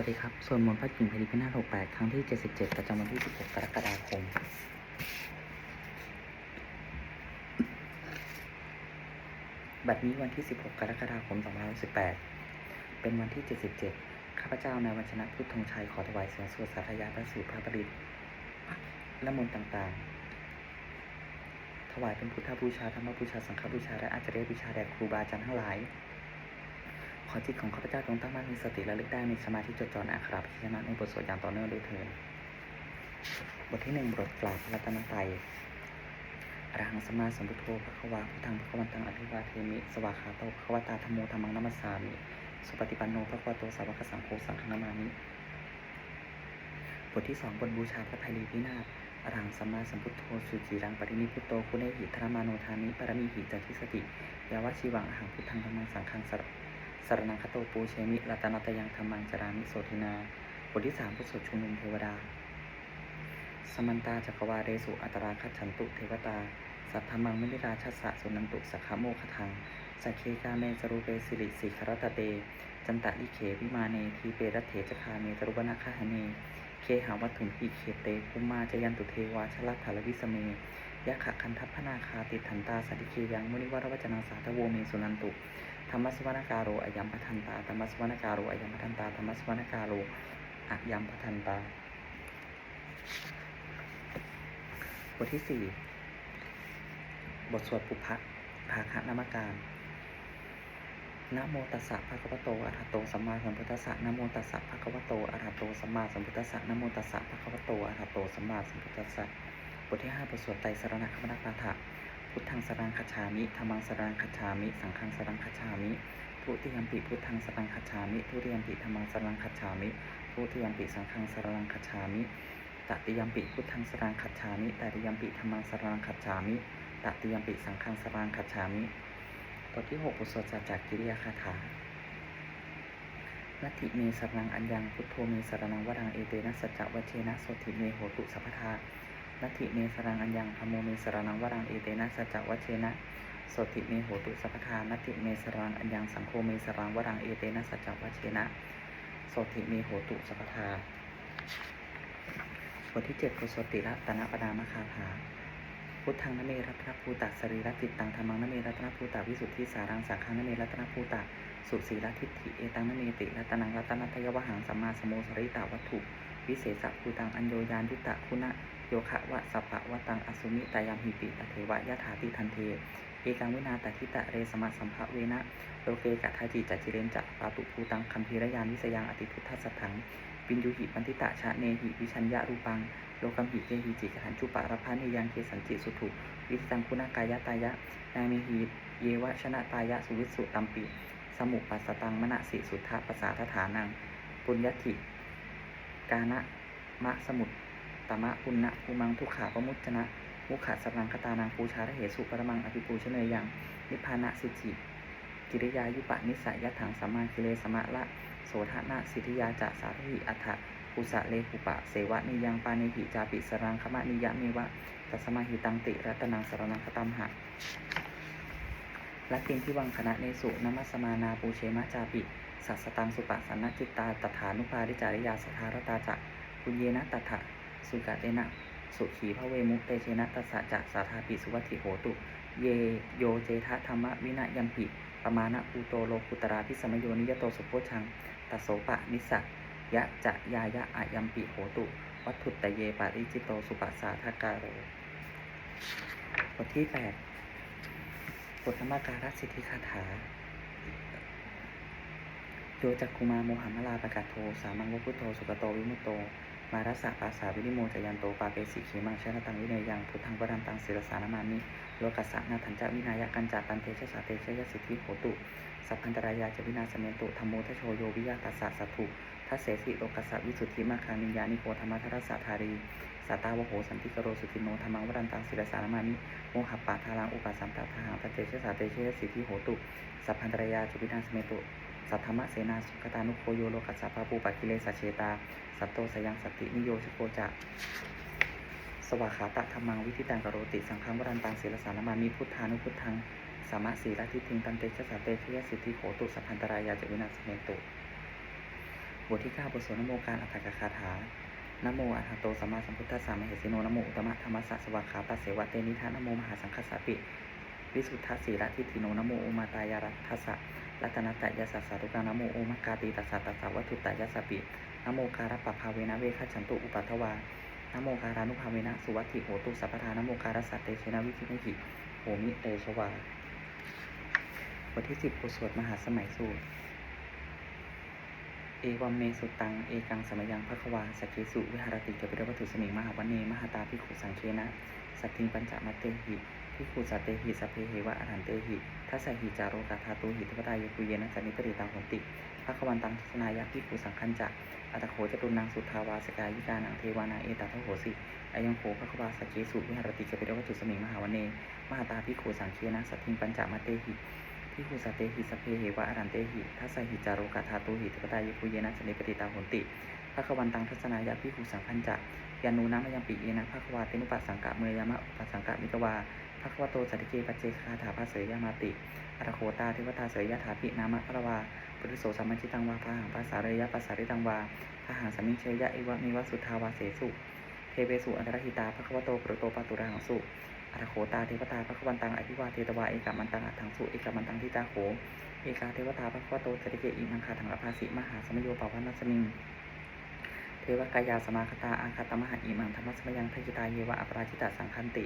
วัสดีครับ ส่วนมนต์พระกิ่งแผ่นดินพินาศ68 ครั้งที่ 77 ประจำวันที่ 16 กรกฎาคม บัดนี้วันที่ 16 กรกฎาคม 2518 เป็นวันที่ 77 ข้าพเจ้านายวัญชนะพุทธงชัย ขอถวายเสียงสวดสาธยายพระสูตรพระประดิษฐ์และมนต์ต่างๆ ถวายเป็นพุทธบูชา ธรรมบูชา สังฆบูชา และอาจารย์บูชาแด่ครูบาอาจารย์ทั้งหลาย ขอจิตของข้าพเจ้าจงตั้งมั่นมีสติและลึกได้มีสมาธิจดจ่อนอักขระพิจารณาในบทสวดอย่างต่อเนื่องด้วยเถิดบทที่หนึ่งบทกล่าวพระรัตนตรัยอรหังสมาสัมพุทโธพระควาพุทธังพระควันตังอภิวาเทมิ สวากขาโตพระควตาธรรมโมธรรมังนัมสสามิ สุปฏิปันโนพระควโตสาวกสังโฆสังฆนามามิบทที่สองบทบูชาพระไพรีพินาศอรหังสมาสัมพุทโธสุจีรังปรินิพุโตคุณเอหิธรรมาโนทานิปรมีหิจัติสติ ยาวชีวังหังพุทธังธรรมังสังฆังสร สรนังคโตปูเชมิรัตนตยังธรรมังจารามิโสทินาบทที่สามพุทธสดชุมนุมเทวดา สมันตาจักรวาเรสุอัตราคัจฉันตุเทวตา สัทธมังมิริราชัสสะสุนันตุสักขโมคทังสักเคกาเมจรูเปสิริสิครตเต จันตะลิเขวิมาเนทีเปรตเถจคาเมจรุวนาคาหเน เคหาวัตถุหิเขเตภูมาจยันตุเทวาชลัทธารวิสเมยะขะคันทัพพนาคาติทันตาสัติเคยังมุนิวรวจนังสาธโวเมสุนันตุ ธรรมสวนาการโรอยัมพัทันตาธรรมสวนาการโรอยัมพัทันตาธรรมสวนาการโรอยัมพัทันตาบทที่สี่บทสวดปุพพะภาคะนามการนะโมตัสสะภะคะวะโตอะระหะโตสัมมาสัมพุทธัสสะนะโมตัสสะภะคะวะโตอะระหะโตสัมมาสัมพุทธัสสะนะโมตัสสะภะคะวะโตอะระหะโตสัมมาสัมพุทธัสสะบทที่ห้าบทสวดไตรสรณคมนาคาถะ พุทธังสรังคจฉามิธรรมังสรังคจฉามิ สังฆังสรังคจฉามิทุติยมปิพุทธังสรังคจฉามิทุติยมปิธรรมังสรังคจฉามิทุติยมปิสังฆังสรังคจฉามิตติยมปิพุทธังสรังคจฉามิตติยมปิธรรมังสรังคจฉามิตติยมปิสังฆังสรังคจฉามิบทที่หกบทสวดสัจจกิริยาคาถาลัทธิเมสรังอัญญังพุทโธเมสรังวรังเอเตนะสัจจวัชเชนะโสติเมโหตุสัพพทา นัตถิเมสรังอัญญังธรรมโมเมสรนังวรังเอเตนะสัจวัชเชนะโสติเมโหตุสัพทานัตถิเมสรังอัญญังสังโฆเมสรังวรังเอเตนะสัจวัชเชนะโสติเมโหตุสัพทาบทที่เจ็ดโกสติรัตนปดามคาถาพุทธังนเมรัตนภูตะสรีรจิตตังธรรมังนเมรัตนภูตะวิสุทธิสารังสังฆังนเมรัตนภูตะสุสีรทิฏฐิเอตังนเมติรัตนังรัตนัตยวหังสัมมาสมโมสริตาวัตถุ วิเศษภูตังอัญโยยานยุตตะคุณะ โยคะวะสัพพะวะตังอสุมิตายามหิปิตเทวะยะถาติทันเท เอกังวินาตทิตะเรสมะสัมภะเวนะโลเกกัทาจิจัจจิเรนจักปาตุภูตังคัมภีรยานวิสยังอติพุทธสัทถังปินยุหิปันติตะชะเนหิวิชัญญะรูปังโลกัมหิเกหิจิกขันจุปะรพานิยังเคสันจิสุถุวิสังคุณากายะตายะนามิหิเยวะชนะตายะสุวิสุตัมปิ สมุปัสสตังมณสิสุทธปัสสาทฐานัง ปุญญติกานะมะสมุต ตมะปุณณะภูมังทุกขาปมุจนะมุขะสรังคตานังปูชาระเหสุปรมังอภิปูชเนยยังนิพพานะสิจิกิริยายุปะนิสัยยะถังสัมมากิเลสมะละโสธนะสิทธิยาจะสาธิอัฏฐปุสะเลหุปะเสวะนิยังปานิหิจาปิสรังคมะนิยะเมวะตัสมาหิตังติรัตนังสรนังคตัมหะแลักติงที่วังคณะเนสุนมัสมานาปูเชมะจาปิสัสตังสุปะสันนจิตตาตถานุปาริจาริยาสทารตาจักปุญเยนะตถะ สุกะเตนะ สุขีพระเวมุตเตเชนะตัสสะจะสาธาปิสุวัติโหตุ เยโยเจทะธรรมวินะยัมปิปมาณภูโตโลกุตราพิสมโยนิยโตสุโพชังตัสโสปะนิสัยะจะยายะอายัมปิโหตุ วัตถุตตเยปาริจิโตสุปัสสาทกาโรบทที่แปดบทธรรมการัสิทธิคาถาโยจักคุมาโมหัมมลาประกาศโทสามังวพุทโธสุกโตวิมุตโต มารัสสะปาสาวินิโมจยันโตปาเปสิขีมังชนะตังวิเนยยังพุทธังวรันตังศิรสานามามิโลกัสสะนาถันจะวินายกันจาตันเทชะสาเตชยสิทธิโหตุ สัพพันตรายาจะวินาสเมตุธรรมโมทโชโยวิยาตัสสะสัตถุทัสเสสิโลกัสสะวิสุทธิมาคามิญญานิโกธรรมทัสสะธารีสตาวโหสันติกโรสุติโนธรรมังวรันตังศิรสานามามิโมหปาทารังอุปสัมตทาหังตเตชะสาเตชะสิทธิโหตุ สัพพันตรายาจะวินาสเมตุ สัทธรรมเสนาสุขตานุโคโยโลกัสสะปะปูปักกิเลสเชตา สัตโตสยังสตินิโยชโกจะสวาขาตะธรรมังวิธิตังกโรติสังฆังวรันตังศีลสานามามิพุทธานุพุทธังสามะสีละทิทิงตันเตชะสาเตชยสิทธิโหตุสัพพันตรายาจวินาสเมตุบทที่เก้าบทสวดนโมการอัตถกคาถานโมอะระหะโตสัมมาสัมพุทธัสสะมเหสีโนนโมอุตมะธรรมสสะสวาขาปะเสวะเตนิทานโมมหาสังฆสสะปิ วิสุทธสีระทิฏฐิโนนโมอุมาตายารัตถสะ รัตนตยสัสสะทุกานโมโอมกาติตัสสะตัสสะวัตถุตยสสปินโมการะปะภาเวนะเวคัจฉันตุอุปัฏฐวานโมการานุภาเวนะสุวัติโหตุสัพพทานโมการะสัตเตชนะวิคิมิหิโหมิเตชวาบทที่สิบบทสวดมหาสมัยสูตร เอวัมเมสุตัง เอกังสมยังภควาสกเกสุวิหารติเกปิรวัตถุสมิงมหาวันเนมหาตาภิกขุสังเคนะ สัตถิงปัญจมัตเตหิ ภิกขุสัตเตหิสัพเพเหวะอรหันเตหิทัสสหิจาโรกาธาตุหิเทวดายกุเยนะจันนิปริตังหนติภควันตังทัศนายะภิกขุสังคัญจะอัตโขจตุนังสุทาวาสกายิกานังเทวานาเอตาทโหสิอายังโขภควาสกเกสุวิหารติเกปิรวัตถุสมิงมหาวันเนมหาตาภิกขุสังเคนะสัตถิงปัญจมัตเตหิพิคุสตเตหิสพเพเหวะอรันเตหิทัสสหิจารุกาธาตุหิเทวตายคุเยนะสนิปติตาหนติภควันตังทัศนายะพิคุสังคัญจะยานูนะมยังปิเยนะภควาเตนุปัสสังกะเมยามะอุปสังกะมิกวา ภควโตสัตติเกปัจเจคาถาภาเสยยามาติอรโคตาเทวตาเสยยถาปินามะพระวาปุริโสสัมมัจิตังวาพาหังภาษาเรยะภาษาริตังวาพาหังสมิงเชยยะเอวะมิวะสุทาวาเสสุเทเวสุอันตรหิตาภควโตปรุโตปตุระหังสุอัตโขตาเทวตาพระควันตังอภิวาเทตวาเอกามันตังอัถังสุเอกามันตังทิตาโขเอกาเทวตาพระควโตสติเกอิมังคาถังอภาสิมหาสมโยปาวันัสมิงเทวกายาสมาคตาอาคาตมหาอิมังธรรมสมยังทกิตาเยวะอปราชิตาสังคันติ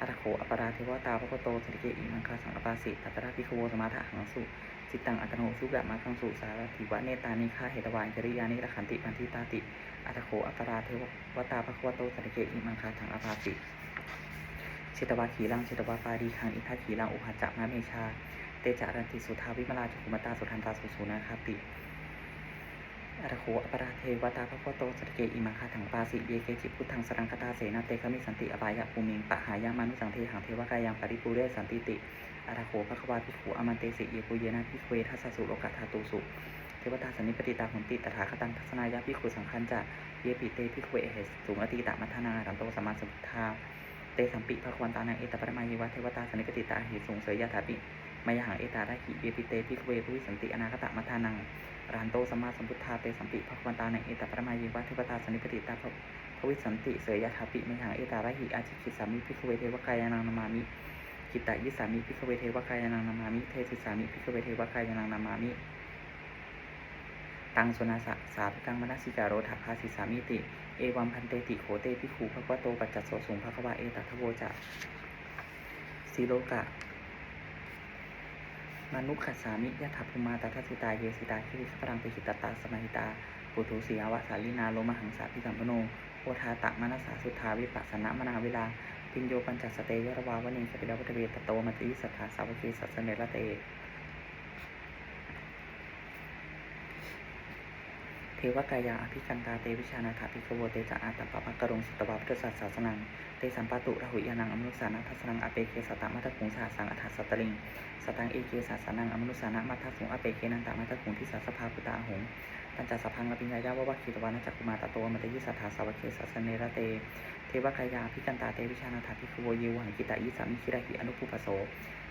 อัตโขอปราเทวตาพระคโตสติเกอิมังคาสังอภาสิตัตระพิโควสมาทะหังสุจิตตังอัตโนสุกะมาคังสุสารถิวะเนตานิฆาเหตวานจริยานิรขันติปันทิตาติอัตโขอปราเทวตาพระคโตสติเกอิมังคาถังอภาสิเชตวาขีรังเชตวาปารีคังอิทัขีรังอุปาจักนาเมชา เตจารันติสุทาวิมลาจุกุมตาสุทันตาสุสูนาคาติ อรโคอปราเทวตาพระโคโตสตเกอิมังคาถังปาสิเยเกจิพุทธังสรังคตาเสนาเตคมิสันติอบายะภูมิงปะหายามานุสังเทหังเทวกายังปริปูเรสันติติอรโคภควาภิกขุอมันเตสิเยปุเยนะพิเวทัสสสุโลกะธาตุสุเทวตาสันนิปติตาหุนติตถาคตังทัศนายะพิกขุสังคัญจะเยปิเตพิกเวเหสสูงอติตามัทนารันโตสมาสุทธาเตสัมปิภควันตานังเอตปรมายิวัตเทวตาสันนิปติตาหิสูงเสยยะถาปิมายหังเอตาได้หิเยปิเตพิกเวภวิสันติอนาคตมัทานัง รานโตสัมมาสัมพุทธาเตสัมปิภควันตาในเอตปรมายิวัตเทวตาสนิปติตาภวิสันติเสยยะถาปิมหังเอตาได้หิอาชิคิสามิพิกเวเทวกายานังนามามิกิตตยิสามิพิกเวเทวกายานังนามามิเทสิสามิพิกเวเทวกายานังนามามิตังสุนาสะสาภิกังมนัสิการโรถาภาสิสามิติ เอวัมพันเตติโขเตพิขูภควโตปัจจัสโสสูงภควาเอตัทโวจะสีโลกะ มานุขัสสามิยะถาภูมาตทัสิตาเยสิตาคิริสปรังเปหิตตาสมาหิตา ปุถุสีอวสาลินาโลมหังสาพิสัมปโนโอทาตะมนัสสาสุทธาวิปัสสนะมนาเวลาปิญโยปัญจสเตยรวาวเนสปิดาวัตเวตโตมัติสัทธาสาวกีสัสเนระเต เทวกายาอภิกันตาเตวิชานาถาภิกโวเตจะอาตปปะภะกรงสุตวาพุทธศาสสนัง เตสัมปะตุระหุยานังอมนุสานังทัสนังอเปเคสตามัทคุงสาสังอัฏฐสัตตลิง สตังเอเกสาสนังอมนุสานะมัทสุงอเปเคนันตามัทคุงทิสาสภาพุตาหงปัญจสัพพังอภิญญายาวะคิตวานะจักกุมาตโตมัตยิสัทธาสาวเคสัสเนระเต เทวกายาอภิกันตาเตวิชานาถาภิกโวเยวหังกิตายิสามิคิระหิอนุปุปโส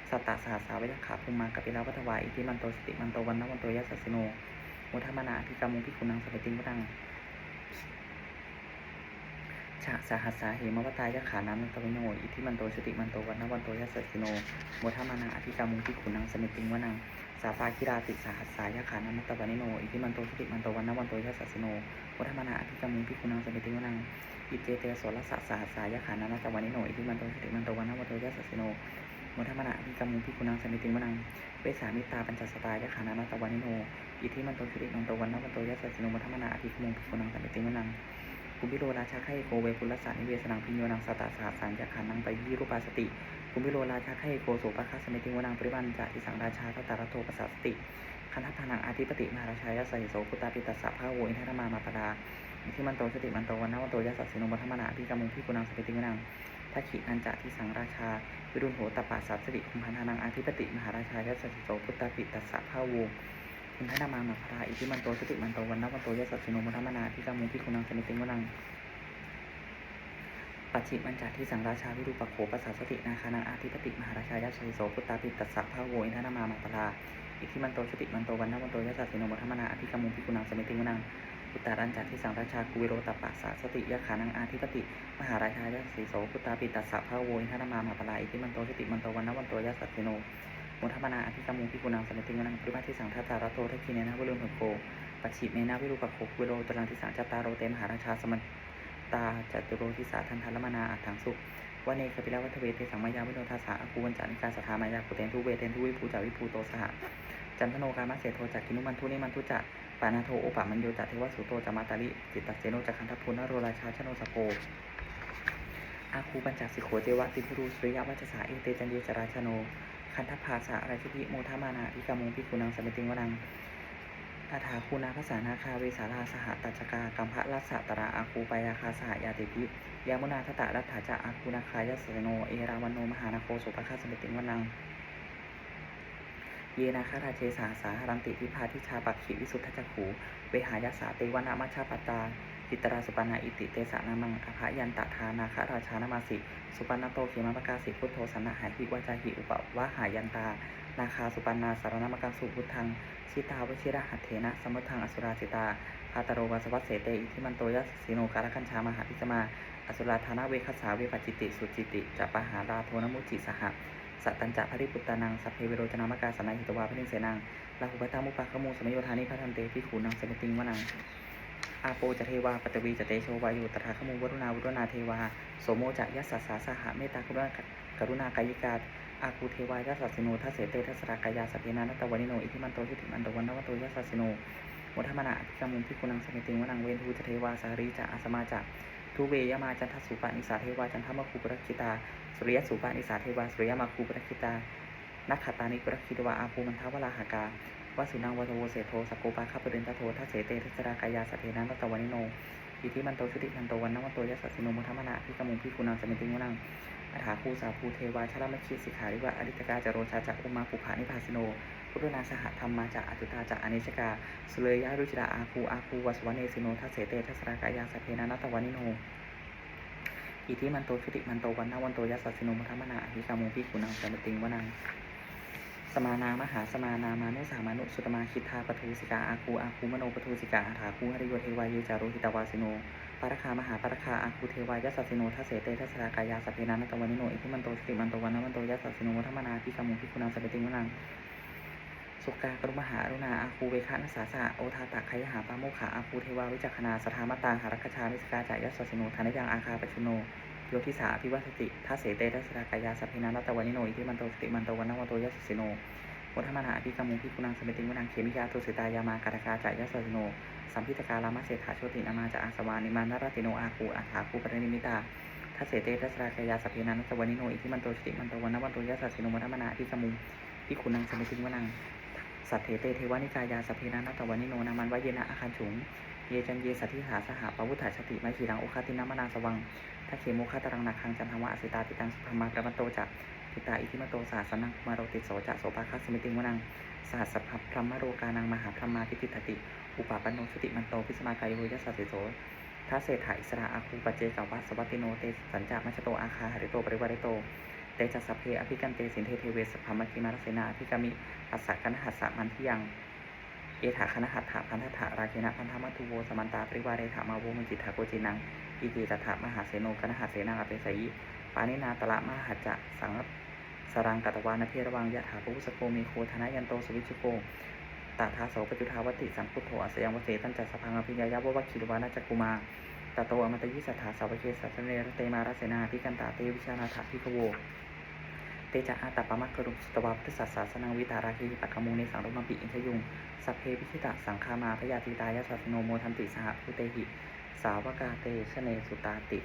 สัตตาสหัสสาวยขาภูมากัปิลาวัฏวาอิทิมันโตสติมันโตวันนวันโตยัสสิโน มุทมนาภิกามุภิกขุนังสเปติงวรังฉะสหัสสาเหมวตายะขานามันตวิโนอิทิมันโตสติมันโตวันนวันโตยัสสสิโนมุทมนาอภิกามุภิกขุนังสเปติงวนังสาปาคิราติสหัสสายะขานามันตวิโนอิทิมันโตสติมันโตวันนวันโตยัสสสิโนมุทมนาอภิกามุภิกขุนังสเปติงวนังอิเจเตโสรสะสหัสสายะขานามันตวิโนอิทิมันโตสติมันโตวันนวันโตยัสสสิโน มุทมนาอภิกามุภิกขุนังสเปติงวนังเวสามิตาปัญจสตายะขานามันตวิโนอิทธิมันโตสิริมันโตวันนวันโตยัสสะสิโนมัทมนาอภิคุมงพิคุนังสัมปติมนังกุมิโลราชาไขโกเวปุลสานิเวสนังพิญโยนังสตาสาสังยาขานังไปยีรูปาสติกุมิโลราชาไขโกโสปะคัสมิติวนังปริวันจะทิสังราชาตตารโทปัสสติคณะพนังอาธิปติมหาราชายสสิโสพุตตาปิตัสสะพาโวอินทรมามาปดาอิทธิมันโตสติมันโตวันนวันโตยัสสะสิโนมัทมนาอภิกรรมุพิคุนังสัมปติมนัง ทักขินันจะทิสังราชา วิรุณโหตปาสัสสิคุมพันธานังอาธิปติมหาราชายสสิโสพุตตาปิตัสสะพาโวอินทนามามาพราอิทิมันโตสติมันโตวันนวันโตยัสสิโนมุทมนาที่กามุพิคุนังสมิติงวนังปัจฉิมันจาที่สังราชาวิรูปโขปัสสาสตินาคานังอาธิปติมหาราชายาชัยโสพุตตาปิตัสสะภาโวอินทนามามาพราอิอิทิมันโตชุติมันโตวันนวันโตยัสสิโนมัทมนาอภิกรรมุพิกุนังสมิติงวนัง อุตตารัญจัติสังราชาคุวิโรตปะสะสติยะขานังอาทิปติ มหาราชายะสีโสพุตตาปิตัสสะพระโวอินทนามามหาปลาอิทิมันโตชุติมันโตวันนะวันโตยัสสะสิโนมุทมนาอภิกรรมุพิกุนังสมิติวนังปริมาทิสังทัตตารโตทักขีเนนะวิรุณโกปัจฉิเมนะวิรูปโควิโรตรังทิสังจัตตาโรเตมหาราชาสมันตาจตุโรทิสาทันทัลมนาอัตถังสุวันเนกปิลวัตเวเทสังมายาวิโนทาสาอภูวันจานิกาสถามายาปุเตนทุเวเทนทุวิภูจาวิภูโตสหจันทโนกามะเสโทจักกินุมันทุนิมันทุจะ ปานาโทโอปะมันโยจัเทวสุโตจามาตาลิจิตตเสโนจักขันทพุนโรราชาชโนสโพอาคูปัญจสิโขเจวะติพุรุสริยวัจสาเอเตจันเยจราชโน คันทภาสะราชิพิโมทมานาอิกามุพิกุนังสมิติงวนังอาถาคูนาภาษานาคาเวสาราสหตัจกากัมภะรัสตระอาคูปยาคาสหยาติพิยามุนาทตะรัตถาจะอาคูนาคายสเสโน เอราวันโนมหานาโคสุปคาสมิติงวนัง เยนาคาราเชสาสาหรันติพิพาทิชาปักขิวิสุทธจักขูเวหายาสาเตวนามัชาปตาจิตราสุปนาอิติเตสานามังอภายันตทานาคาราชานามาสิ สุปนาโตเขมปกาสิพุทโธสนนาหาหิวาจาหิอุปวะหายันตา นาคาสุปนาสารนามกังสุพุทธังชิตาวชิระหัตเถนะสมุทังอสุราสิตาพาตโรวัสวัสเสเตอิทิมันโตยัสสิโนการคัญชามหาพิจมาอสุราธานาเวคสาเวปัจจิติสุจิติจะปะหาราโทนมุจิสหะ สัตตัญจะพริปุตตานัง สัพเพเวโรจนามกาสนาหิตวาพนิเสนังลาหุปตามุปะขมูสมโยธานิพัทันเตพิขูนังเสนติงวนังอาโปจะเทวาปตวีจะเตโชวายุตถาขมูวรุณาวุรณาเทวาโสโมจะยัสสสาสหะเมตตากรุณากรุณากายิกาอาคูเทวายัสสสิโนทัสเสเตทัสรากายาสพเพนานัตตวานิโนอิทิมันโตทิติมันโตวันนวันโตยัสสสิโนมุทมนาอภิกรรมุนพิกุนังสมิติงวนังเวนทูจะเทวาสารีจะอาสมาจะทุเวยมาจันทสุปานิสาเทวาจันทมคูปรคิตา สุริยสุปานิสาเทวาสุริยมาคูปรคิตานักขตานิปรคิตวาอาภูมันทาวราหากาวสุนังวัตโวเสโทสกโกปาคาปเรนตโททัเสเตทัสรากายาสเทนันตตวานิโนอิทิมันโตชุติมันโตวันนวันโตยัสสิโนมุทมนาพิกมุพิกุนังสมิติงวนังอัฏฐาคูสาภูเทวาชลามคีสิกขาริวะอดิตกาจโรชาจักอุมาปุภานิพาสิโนพุทธนาสหธรรมมาจากอจุตาจากอเนชกาสุเลยะรุจิราอาคูอาคูวสวเนสิโนทัเสเตทัสรากายาสเพนานัตตวานิโน อิทิมันโตชุติมันโตวันนาวันโตยัสสสิโนมุทมนาอภิกรรมุพิกุนังสมิติงวนังสมานามหาสมานามานุสามานุสุตมาคิทาปทูสิกาอาคูอาคูมโนปทูสิกาอาถาคูหริโยเทวายเยจารุหิตวาสิโนปารคามหาปารคาอาคูเทวายสสสิโนทัสเสเตทัสรากายาสพเพนานัตวานิโนอิทิมันโตสติมันโตวันนวันโตยัสสสิโนมุทมนาพิกรรมุพิกุนังสมิติงวนัง สุกากรุมหาอรุณาอาคูเวคะนัสสาสะโอทาตะขยหาปาโมขาอาคูเทวาวิจักขณาสถามตาหารักชามิสกาจายัสสสิโนธานยังอาคาปชุโนโยทิสาพิวัสติทัสเสเตทัสรากายาสพเพนานัตตวานิโนอิทิมันโตสติมันโตวันนวันโตยัสสสิโนวัฒมนาอภิกมุพิกุนังสมิติงวนังเขมิยาตุสิตายามากาตกาจายสสิโนสัมพิตการามะเศรษฐาโชตินามาจะอาสวานิมานรติโนอาคูอาถาคูปรินิมิตาทัสเสเตทัสรากายาสพเพนานัตตวานิโนอิทิมันโตสติมันโตวันนวันโตยัสสสิโนวัฒมนาอภิกมุพิกุนังสมิติวนัง สัตเถเตเทวานิกายาสพเพนานัตตวานิโนนามันวเยนะอาคันฉุง เยจันเยสัทธิหาสหปวุฒาชติไมาขีรังโอคาตินามนาสวังทัคเขโมคาตรังนาคังจันทวะอสิตาติตังสุภมาพระมันโตจักปิตาอิทิมโตสาสนังมาโรติโสจะโสภาคัสมิติงวนังสหัสพัพพรมโรกานังมหาพรหมาพิติตติ อุปปันโนชุติมันโตพิสมากายโยยัสสสิโสทัสเศรษฐาอิสระอาคูปเจกวัสสวัติโนเตสัญจามัชโตอาคาหริโตปริวาริโต เตจัสสพเพอภิกันเตสินเทเทเวสพามคิมารเสนาอภิกามิหัสสะกันหัสสะมันทิยังเอถาคณหัตถะพันธะราเคนะพันธมัตุโวสมันตาปริวาเรถามาโวมันจิตถาโกจินังอิติตถามหาเสโนคณหัสเสนาอเปสยิปานินาตละมหัจจะสังสรังกัตวานเพระวังยะถาปุสโกเมโคธนยันโตสวิชุโกตาทาโสปจุทาวติสังพุทโธอสยังวเสตันจัสพังอภิญญายะวะวะคิรวานาจักุมาตโตอมตยิสัทธาสาวเกสัตเนรเตมารเสนาพิกันตาเตวิชานาถาพิกโว ตจะอาตปมักกรุสตวาพุทธศาสนาวิตาราคีปักขมูในสังรมปิอินทยุงสัพเพพิชิตะสังคามาพยาธิตายาสัสโนโมทันติสหภูเตหิ สาวกาเตชเนสุตาติ